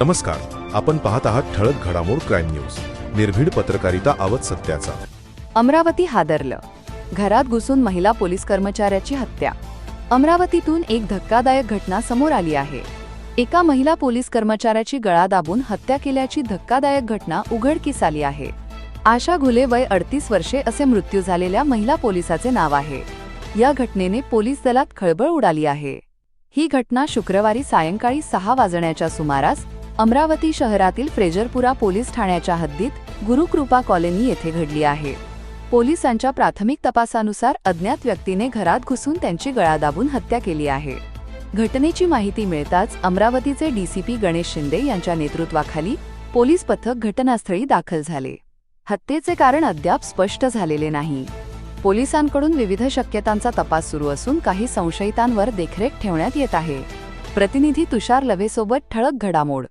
नमस्कार आपण पाहत आहात ठळक घडामोड क्राईम न्यूज. निर्भीड पत्रकारिता आवत सत्याचा. अमरावती हादरलं. घरात घुसून महिला पोलीस कर्मचाऱ्याची हत्या. अमरावतीतून एक धक्कादायक घटना समोर आली आहे. एका महिला पोलीस कर्मचाऱ्याची गळा दाबून हत्या केल्याची धक्कादायक घटना उघडकीस आली आहे. आशा घुले वय अडतीस वर्षे असे मृत्यू झालेल्या महिला पोलिसाचे नाव आहे. या घटनेने पोलीस दलात खळबळ उडाली आहे. ही घटना शुक्रवारी सायंकाळी सहा वाजण्याच्या सुमारास अमरावती शहरातील फ्रेजरपुरा पोलीस ठाण्याच्या हद्दीत गुरुकृपा कॉलनी येथे घडली आहे. पोलिसांच्या प्राथमिक तपासानुसार अज्ञात व्यक्तीने घरात घुसून त्यांची गळा दाबून हत्या केली आहे. घटनेची माहिती मिळताच अमरावतीचे डीसीपी गणेश शिंदे यांच्या नेतृत्वाखाली पोलीस पथक घटनास्थळी दाखल झाले. हत्येचे कारण अद्याप स्पष्ट झालेले नाही. पोलिसांकडून विविध शक्यतांचा तपास सुरू असून काही संशयितांवर देखरेख ठेवण्यात येत आहे. प्रतिनिधी तुषार लव्हेसोबत ठळक घडामोड